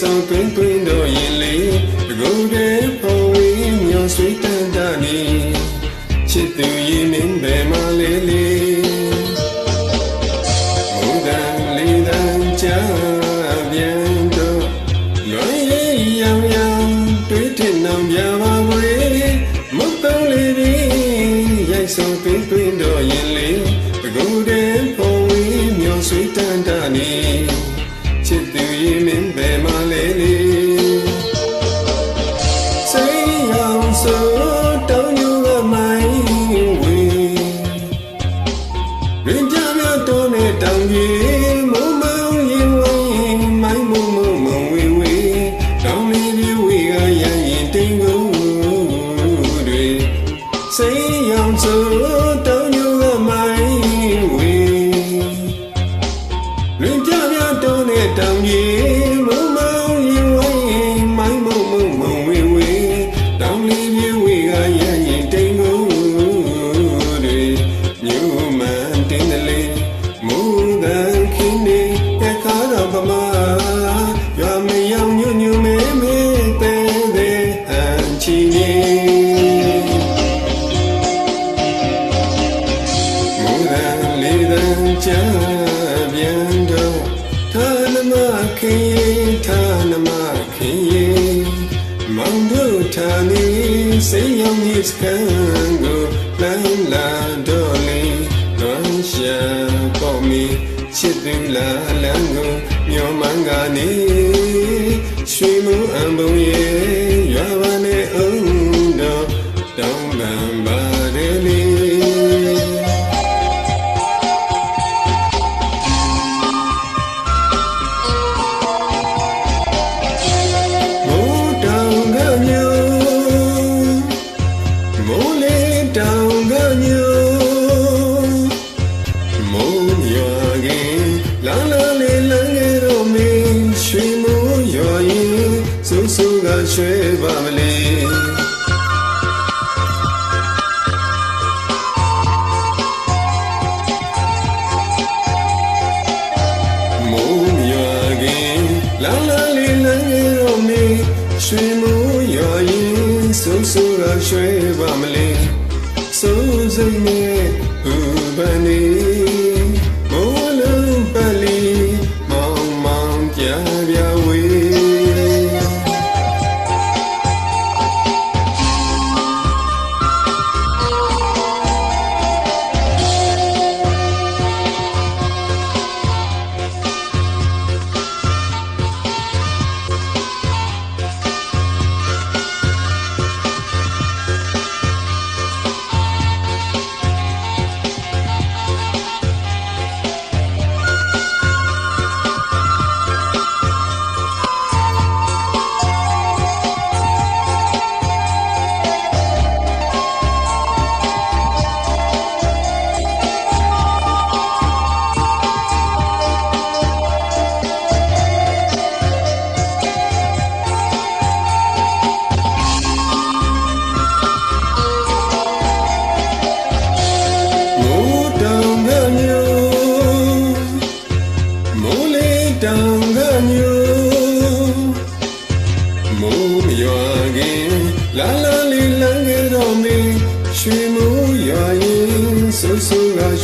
ဆောင်တွင်တွင်တော့ရင်လေတကူတဲ့ပေါ်ဝေးမျောဆွေးတန်တာနေချစ်သူရင်မင်းဘယ်မှလေးလေးမူတန်လေးတန်ချပြန်တော့လွန်ရေးရောင်ရောင်တွေးထင်နှောင်ပြပါကွယ်မုတ်တလေးလေးရိုက်ဆောင်တွင်တွင်တော့ရင်လေတကူတဲ့ပေါ်ဝေးမျောဆွေးတန်တာနေချ စ်သူရင်မင်းဘယ်မှလေးလေးစိတ်ရောင်ဆိုတောင်းယူကမိုင်းဝေရင်ကြမြတ်တော်နဲ့တောင်းကြီး တန်ချပြန်တော့သာနမခေသာနမခေမောင်တို့ထာနေစိတ်ရောင်ကြီးစခံကိုလမ်းလာတော့လေလွန်ရှာပေါ့မီချစ်သူလာလမ်းကိုမျောမှန်းကနေရွှေမူအံပုံရဲ့ရွာပါနဲ့အော လာလာလေးလမ်းရတော့မင်းရွှေမိုးရွာရင်စိုးစိုးကရွှဲပါမလေးစိုးစိတ်နဲ့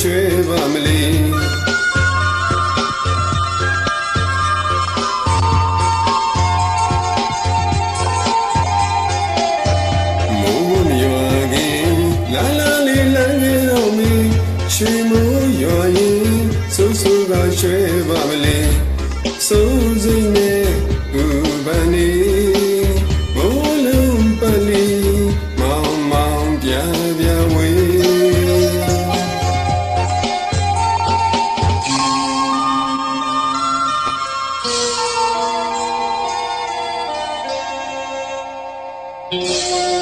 ရွှဲပါမလေးမိုးမရွာခင်လာလာလေးလမ်းခဲ့တော့မင်းရွှေမိုး Música